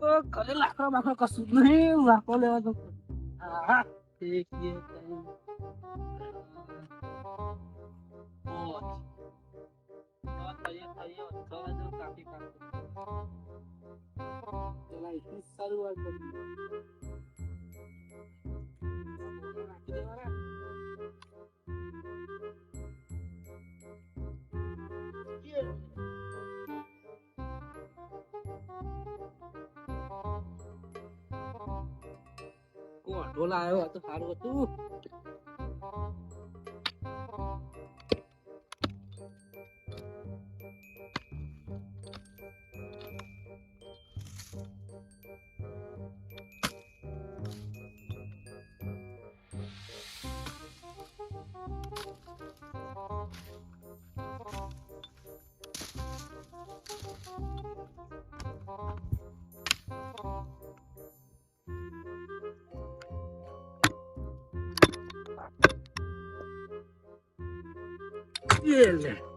તો ઘરે લાકડો કશું નહીં લાકડો લેવા તો હા એક બે પાંચ. કોઢો લાવ્યો આ તો સારું હતું લે.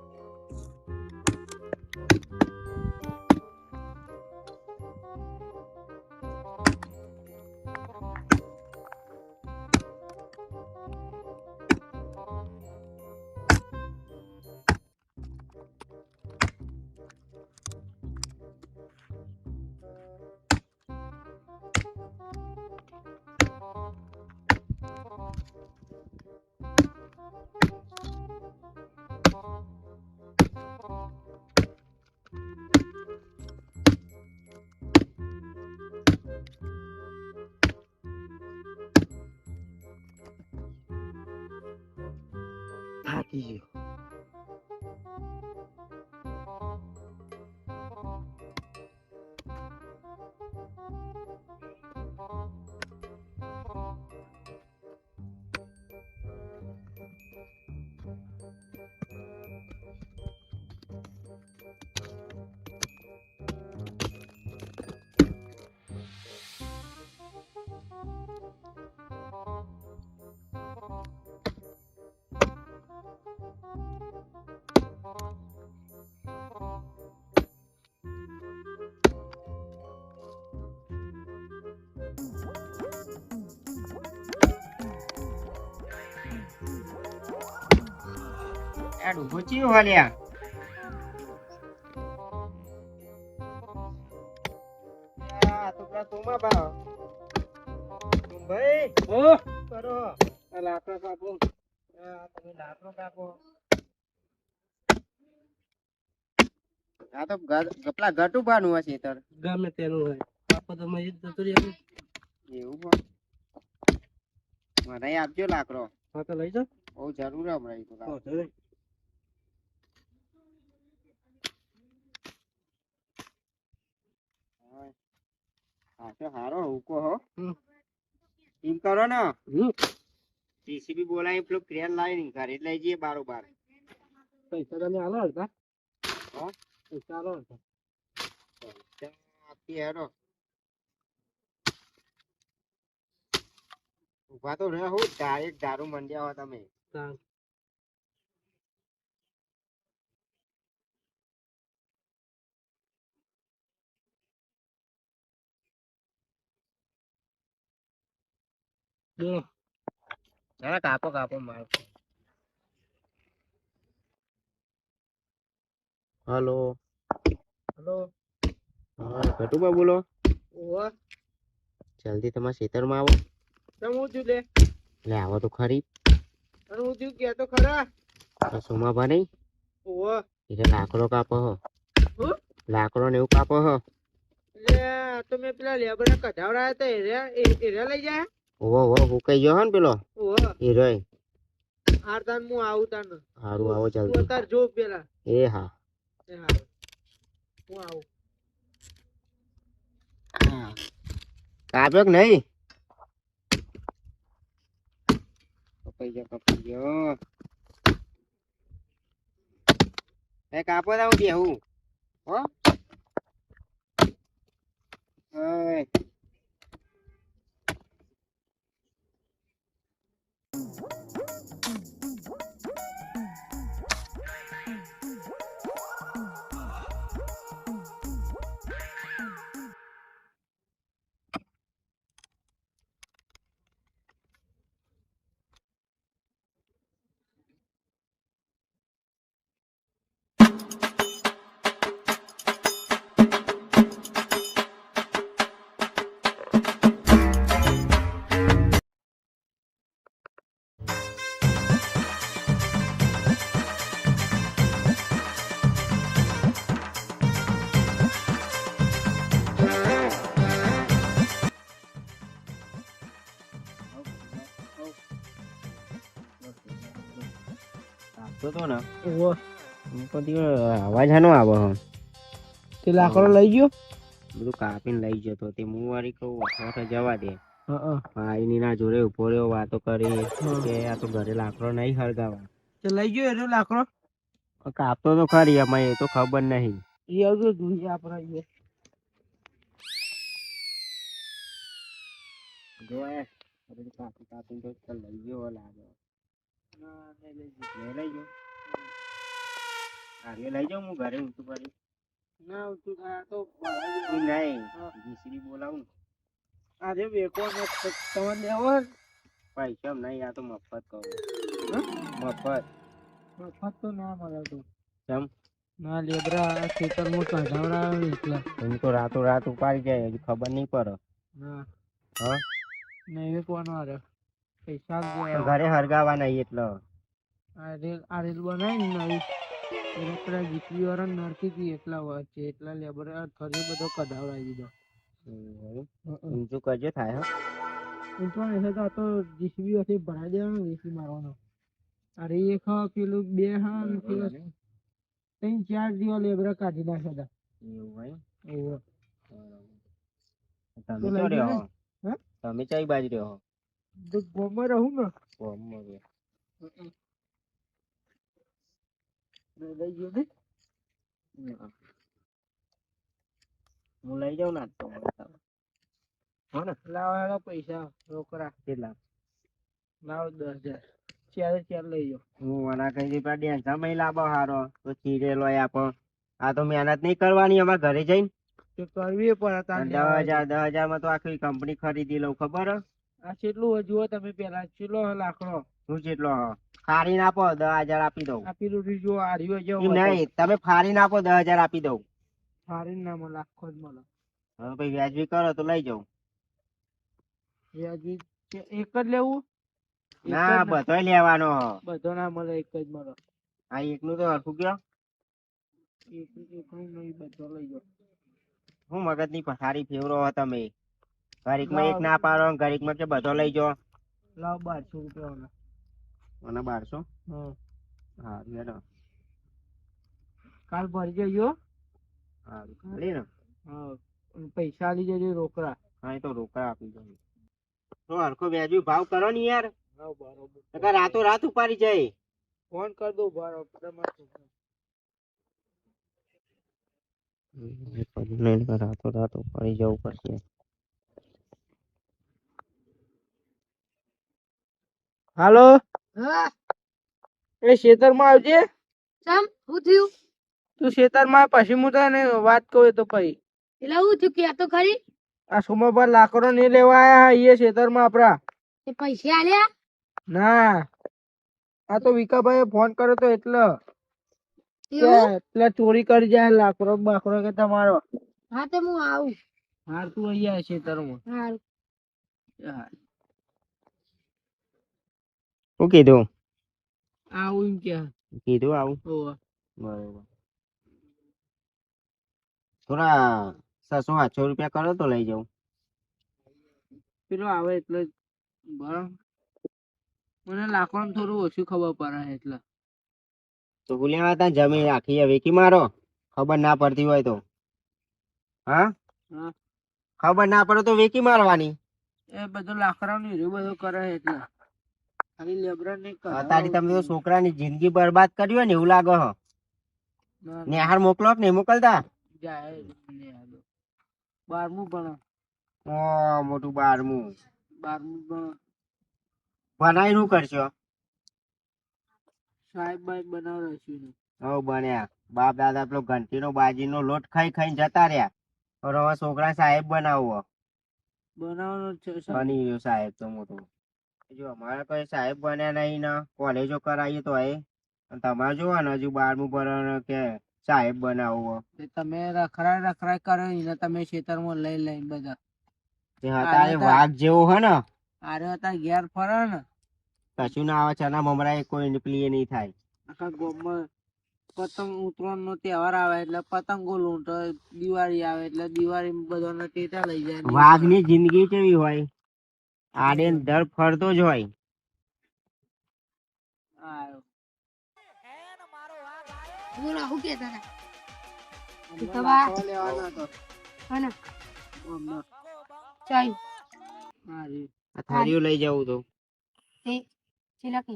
ее ડૂબો ચિયો હાલ્યા આ તો પેલા સોમા ભાવ ભાઈ ઓ કરો આ લાકડા કાપો આ તમે લાકડો કાપો આ તો ગપલા ઘટુ બાનું હશે તર ગમે તેનું હોય. કાપો તો મેં જતું રહેવું એવું પણ. મને આપજો લાકડો. હા તો લઈ જાઓ. બહુ જરૂર હમણાં તો લાકડો. વાંધો નહીં. હા. હા તો હારો હુકો હો. એમ કરો ને. ટીસીબી બોલાવી પેલો ક્રેન લાવી ઘરે જ લઈ જઈએ બારોબાર. પૈસા તમે આલો હતા હા? પૈસા આલો હતા આપી હેડો. ઊભા તો રહ્યા હું ડાયરેક્ટ દારૂ મંડ્યા હો તમે. બોલો ના કાપો કાપો મારો હલો હલો હા ઘટુબા બોલો ઓવા જલ્દી તમારા ખેતરમાં આવો તમે હું થયું લે એટલે આવો તો ખરી અને હું થયું કે તો ખરા તો સોમાભા નહીં ઓવા એટલે લાકડો કાપો હો? લાકડો ને એવું કાપો હો એટલે તો મેં પેલા લેબરના કઢાવડા હતા એ રે લઈ જાય ઓવો હો હુકાઈ ગયો હો ને પેલો? એ રોય હાર તાન હું આવું તાન સારું આવો તું જલ્દી અત્યારે જો પેલા. એ હા. એ હા હું આવું. કાપ્યો કે નહીં? કપાઈ ગયો કપાઈ ગયો. એ કાપો હું? બેહું હો? ઓય. આવતો તો ને. ઓહો અવાજ હાનો આવે હો. તે લાકડો લઈ ગયો? બધું કાપીને લઈ જતો તે હું વારી કહું અથવા જવા દે. ના જોડે ઊભો રહ્યો વાતો કરી. કે આ તો ઘરે લાકડો નહીં હળગાવા. તે લઈ ગયો એનો લાકડો? કાપતો તો ખરી એમાં એ તો ખબર નહીં. એ આપણે એ. જો એ આ બધું કાપી કાપીને તો લઈ ગયો લાગે લઈ લઈ જાઉં. આર્ય લઈ જાઉં હું ઘરે ઊંચું કરી ના તું થાય તો નહીં હા. બોલાવું. આજે વેકો ને તમે લેવો પૈસા નહીં આ તો મફત કહું. મફત. મફત તો ના મળે તો. ના લેબરા એટલા. હું તો રાતો રાત ઉપાડી જાય હજુ ખબર નહીં પડે. હા. નહીં વેકવાનો આરે પૈસા જ તો દેવા. ઘરે હરગાવા નહીં એટલે. આ રેલ આ રેલ બનાવી ને નવી. એને પેલા જીપી વાળા નડતી હતી એટલા વચ્ચે એટલા લેબર ફરી બધો કઢાવડાવી દીધો ઊંચું કરજો થાય હા. ઊંચવા નહીં તો આ તો જીસીબી હતી ભરાઈ દેવાનું જીસી મારવાનો. અરે એક હા પેલું બે હા ને પેલું ત્રણ ચાર જેવા લેબરા કાઢી નાખ્યા એવું હોય? હતા ઓહો. તમે તો ચો લઈ ગયો રહ્યો ને? હા? તમે કઈ બાજુ રહ્યો તો ગામમાં રહું ને? ગોમમાં રહ્યો. લઈ ગયો ને. હું લઈ જાઉં ને તો હો ને? લાવો પૈસા રોકડા. કેટલા? લાવ દસ હજાર. ચારે ચાર લઈ જાઓ. હું મના કઈ પણ ડેન્સા લાવો હારો. તો ચીરેલો આપો. આ તો મહેનત નહીં કરવાની અમારે ઘરે જઈને. તો કરવી પડે. દસ હજાર દસ હજારમાં તો આખી કંપની ખરીદી લઉં ખબર હે? આ કેટલું જુઓ તમે પેલા કેટલો લાકડો? હું કેટલો હ નાખો દસ હજાર આપી દઉં. આ પેલું રીજો આર્યો જો નહીં તમે ફાડીને નાખો દસ હજાર આપી દઉં. ફારીને ના મળે આખો જ મળે. હવે ભાઈ વ્યાજબી કરો તો લઈ જાઉં. વ્યાજબી એક જ લેવું? ના બધોય લેવાનો. બધો ના મળે એક જ મળે. આ એકનું તો હરખું ગયો? એક એકનું નહીં બધો લઈ જાઓ હું મગજની પથારી ફેવરો તમે. ઘડીકમાં એક ના પાડો ઘડીકમાં કે બધો લઈ જાઓ. લાવ બારસો રૂપિયા અને બારસો? હા હા હેડો કાલ ભરી જજો હા ખાલી ને હા પૈસા લઈ જજો રોકડા. હા તો રોકડા આપી દો તો હરખો વ્યાજબી ભાવ કરો ને યાર. હા બરોબર. રાતો રાત ઉપાડી જાય. ફોન કર દો બરોબર રાતો રાત ઉપાડી જવું પડશે. હાલો? હા. એ ખેતરમાં આવજે. સમ હું થયું? તું ખેતરમાં પછી હું તને વાત કહું તો પછી એટલે હું થયું કે તો ખરી? આ સુમા પર લાકડો નહીં લેવા આયા એ ખેતરમાં આપડા તે પૈસા આલ્યા? ના. આ તો વિકાભાઈ ફોન કર્યો તો એટલે. એટલે ચોરી કરી જાય લાકડો બાકડો કે તમારો. હા તો હું આવું. હાર તું અહીંયા ખેતરમાં હારું. હા. શું કીધું આવું એમ કે કીધું આવું. બરોબર થોડા સાસો આઠસો રૂપિયા કરો તો લઈ જાઉં પેલો આવે એટલે બરાબર મને લાકડો થોડું ઓછું ખબર પડે એટલે તો હું લેવા ત્યાં જમીન રાખી હવે વેકી મારો ખબર ના પડતી હોય તો હા હા. ખબર ના પડે તો વેકી મારવાની એ બધું લાકડાનું બધું કરે એટલે ને અત્યારે તમે તો છોકરાની જિંદગી બરબાદ કરી હોય ને એવું લાગે હ. નેહાર મોકલો કે નહીં મોકલતા? જાય ને બારમું ભણ. ઓ મોટું બારમું. બારમું ભણ. ભણાઈ નું કરશો? સાહેબ બાઈક બનાવડે છે ને. હવ બન્યા બાપ દાદા પેલો ઘંટીનો બાજીનો લોટ ખાઈ ખાઈને જતા રહ્યા. હવે હવે છોકરા સાહેબ બનાવવો. બનાવવાનો છે સાહેબ તો મોટો. જો અમારે કોઈ સાહેબ બન્યા નહીં ને કોલેજો કરાવીએ તો એ. તમારે જોવા ને હજુ બારમું ભરણ કે સાહેબ બનાવો તમે રખડાય રખડાય કરો ને તમે ખેતરમાં લઈ લઈ બધા. તે અત્યારે વાઘ જેવો હે ને. આરે હતા ઘેર ફરો ને. કશું ના આવે ચાના મમરા કોઈ નીકળીએ નહીં થાય. આખા ગામમાં પતંગ ઉતરણ નો તહેવાર આવે એટલે પતંગો લૂંટો દિવાળી આવે એટલે દિવાળી બધાને ટેટા લઈ જાય વાઘ વાઘની જિંદગી કેવી હોય? આડે ને દર ફરતો જ હોય. બોલો કહેતા હતા હમણાં તો બા- લાકડો લેવાના તો. અને હમણાં. ચાલ્યું હા આ થાળીઓ લઈ જાવ તો. તે છેલ્લા કે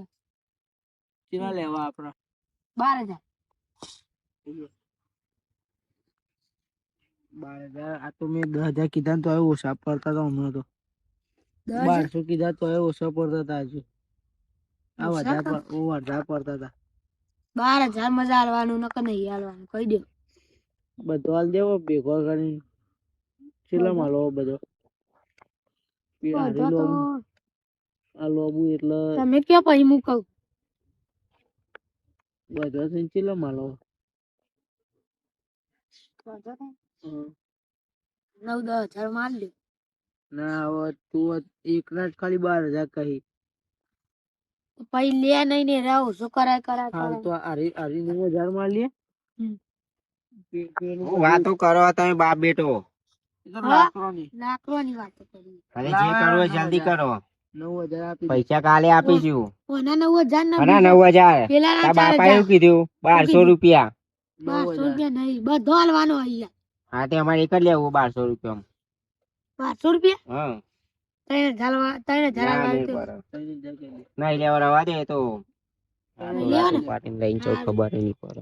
કેટલા લેવા આપડા. બાર હજાર. બાર હજાર આ તો મેં દસ હજાર કીધા ને તો ઓછા પડતા હતા હમણાં તો? બારસો કીધા તો ઓછા પડતા હતા હજુ. આ વધારે પડતા હતા. બાર હજાર મજા હાલવાનું નકર નહીં હાલવાનું કહી દો. બધો હાલ દેવો ભેગો કરીને? બધો? માલો બધો. આ લોબુ એટલે તમે ક્યાં પછી હું કહું? બધો થઈને માલો બધો હમ. નવ દસ હજાર માર દે. ના હવે તું એક ના જ ખાલી બાર હજાર કહી. પછી લે નહીં ને રહો શું કરાય કરાય હાલ તો હારી હારી નું હજારમાં લે. વાતો કરો તમે બાપ બેટો? લાકડાની. લાકડાની વાતો કરી. અને જે કરવું જલ્દી કરો. નવ હજાર પૈસા કાલે આપીશું. ઓના નવ હજાર ના નવ ના બાપા એવું કીધું બારસો રૂપિયા. બારસો રૂપિયા નહીં બધો હાલવાનો હા તે અમારે એક જ લેવું બારસો રૂપિયા બારસો રૂપિયા હા ત્રણ ના, લેવા રવા દે તો? લઈને ખબર નહીં પડે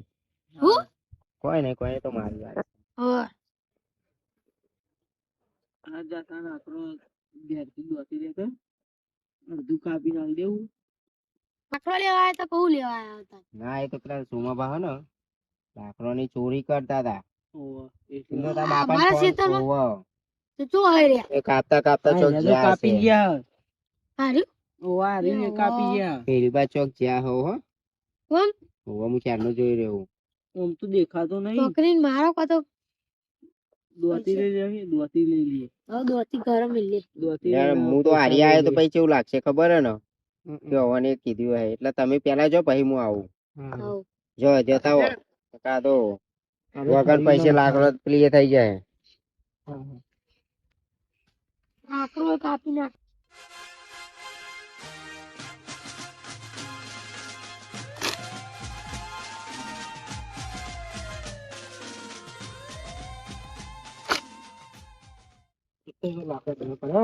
હું? કોઈ નહીં કોઈ તો મારી વાત જાતા લાકડો ઘેરથી દોતી રહેતો. અડધું કાપી નાખી દેવું લાકડો લેવા આવ્યા તો કહું લેવા આવ્યા હતા ના એ તો પેલા સોમા બા હે ને લાકડોની ચોરી કરતા હતા એટલે? ઓવે. તો શું હોય એ કાપતા કાપતા ચોક જ્યાં કાપી ગયા. હારું? ઓવે, રીને કાપી ગયા. ફેરીબા ચોક જ્યાં હો હો. કોણ? ઓવે હું ક્યારનું જોઈ રહ્યો તો દેખાતો નહીં. છોકરીને મારો કાં તો. દોતી લઈ લઈએ દોતી લઈ લઈએ. હવે દોતી ઘરે મિલી દોતી યાર હું તો હારી આવ્યો તો પછી કેવું લાગશે ખબર હે ને? કે હવાને કીધું હે એટલે તમે પેલા જો પછી હું આવું. જો જતા હો કા તો હવે વગર પૈસે ના લાકડો પેલી થઈ જાય. લાકડો કાપી નાખ દેવો પડે.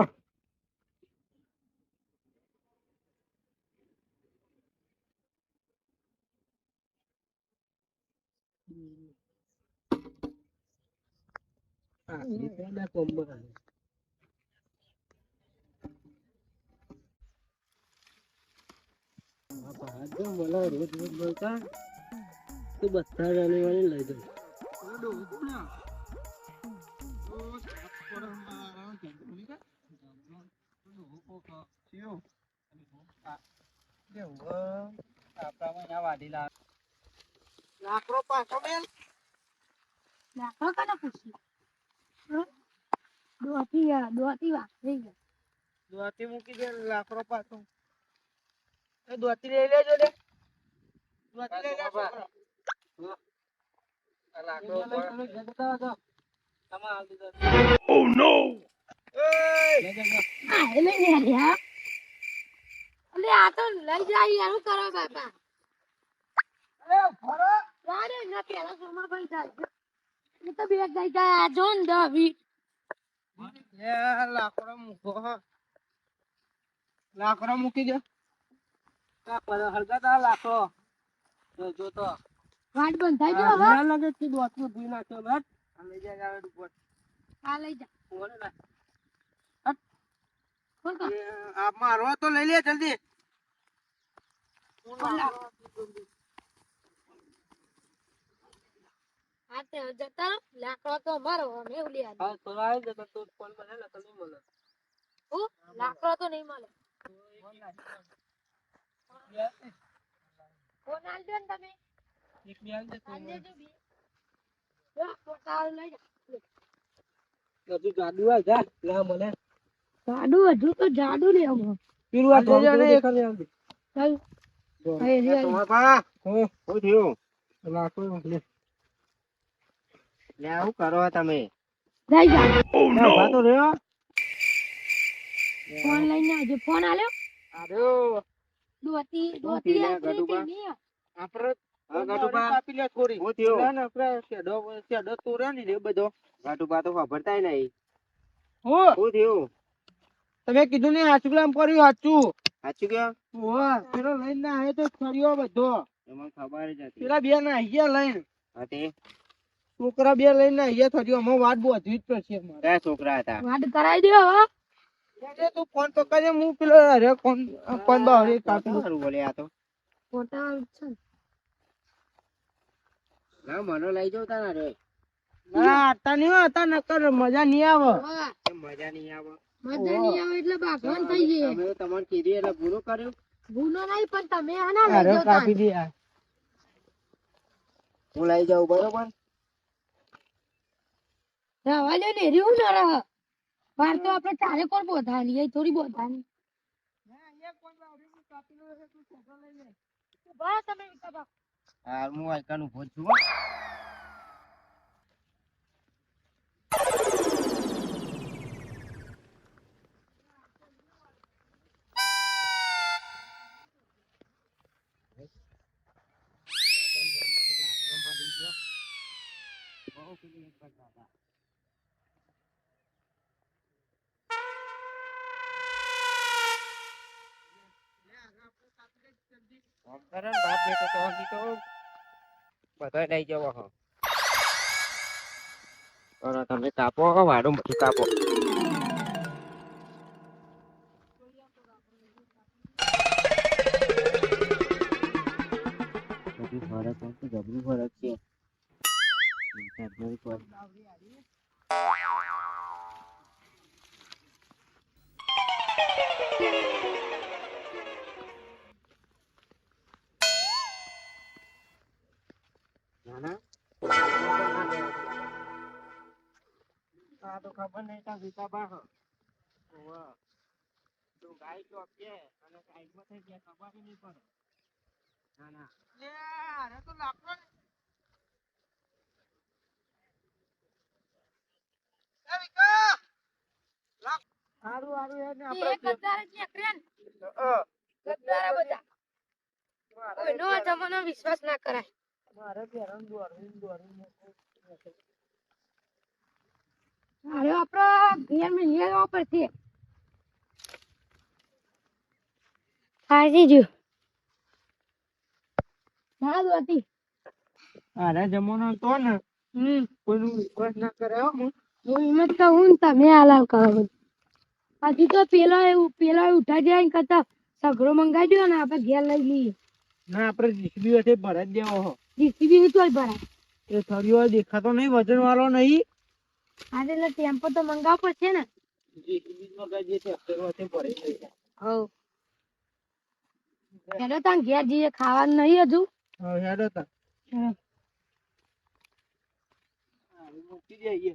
જો મળે રોજ રોજ મળતા તો બધા વાળી લઈ જાઉં લાકડો પાછો મેલ લાકડો કને પૂછી હં? દોતી દોતી વાપરી ગયા દોતી મૂકી દે, લાકડો પાછો દોતી લઈ લેજો લે દોતી લઈ લેજો. લે યાર અલે આ તો લઈ જાય શું કરો બાપા. અરે ફરો વારે ના પેલા સોમા ભાઈ જાય. એ તો બે ગઈ જાય આ દવી એ લાકડો મૂકો લાકડો મૂકી દે. હળગાતા લાકડો જો જો તો. વાટ બંધાઈ ગયો હવે? ના લાગે કે દોતું ધોઈ નાખ્યો બેટ આ લઈ જાય ગાડી ઉપર આ લઈ જા. ના. તો એ આ મારો તો લઈ લે જલ્દી. આ તે જતા લાકડો તો મારો અમે એવું લે હા તો આવી જતો તો ફોન મળે ને તો નહીં મળે. હું? લાકડો તો નહીં મળે. ફોન આલ દો ને તમે. એક બે આલ બી. લઈ જા. હજુ જાદુ આ જા ના મળે જાડુ હજુ તો જાડુ લેવું પીરું આ ધોમ તો દેખાડી આવજે ચાલ. હવે રે સોમા બા હે શું થયું? લાકડો લે લે આવું કરો તમે. જઈ જા. ઊભા તો રહ્યો? ફોન લઈને આજે ફોન આલ્યો? આર્યો દોતી દોતી થયું થયું? થયું? તમે કીધું ને હાચું આમ કર્યું હાચું સાચું કયો? ઓવા પેલો લઈને ના આવ્યો તો ફર્યો બધો. એમાં ખબર જ હતી. પેલા બે ના અહીંયા લઈને. હા છોકરા બે લઈને અહીંયા થર્યો અમે વાત બોધવી જ પડશે છોકરા હતા? વાત કરાવી દે હવે તું ફોન પકડજે હું પેલો અરે કોણ કોણ બાવરી કાપી દઉં. બોલે આ તો. ફોટા છે ના? મને લઈ જાવ તારા રે ના આતા નહીં આતા નકર મજા નહીં આવે. મજા નહીં આવે. મજા નહીં આવે એટલે ભાગવાન થઈ જઈએ. તમે તમને કીધું એટલે ભૂલો કર્યું. ગુનો નહીં પણ તમે આના લઈ અરે કાપી દે યાર. હું લઈ જાઉં બરોબર? રવા ને રહ્યું ના રહ વાર તો આપણે ચારે કોણ બોધાની એ થોડી બોધાની ઊભા રહો તમે વિકાબા. હા હું આઈકાન ઊભો જ છું હો. કરે ને બાપ બેટો તો હજી તો બધાય લઈ જવો હો અને તમે કાપો વાડું બધું કાપો બધું ફરક છે જબરું ફરક છે જબરું ફરક. ના નહીં તાર વિકાબા હો. ઓવે. તું ગાય ચોક છે અને સાઈડમાં થઈ ગયા બી નહીં પડે ના ના લે, અરે તો લાકડો! હારું, હારું, યાર, આપણે ગદ્દાર જ નીકળ્યા ને. ગદ્દાર બધા કોઈનો જમાનો વિશ્વાસ ના કરાય મારે પહેરણ દોડવું ને દોડવું ને અરે આપડે ઘેરમાં લઈ આવવા પડશે ખાસી જ્યું ના દોતી અરે જમાનો તો ને હમ. કોઈનું વિશ્વાસ ના કરે હો. હું. હું એમ જ કહું ને તમે હાલાલ કરો પછી તો પેલો એવું પેલો ઉઠા જાય ને કરતા સગડો મંગાઈ દો ને આપણે ઘેર લઈ લઈએ. ના આપણે જીસીબી વચ્ચે ભરાઈ જ દેવો હો. જીસીબી તોય ભરાય? એ થળીઓ દેખાતો નહીં વજન વાળો નહીં. આજે એટલે ટેમ્પો તો મંગાવવો પડશે ને હેડો હવ. તાન ઘેર જઈએ ખાવાનું નહીં હજુ. હેડો તાં. મૂકી જઈએ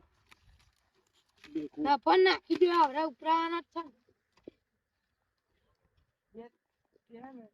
દેખું. નાખી દો આવડે ઉપરાવાના છે ને.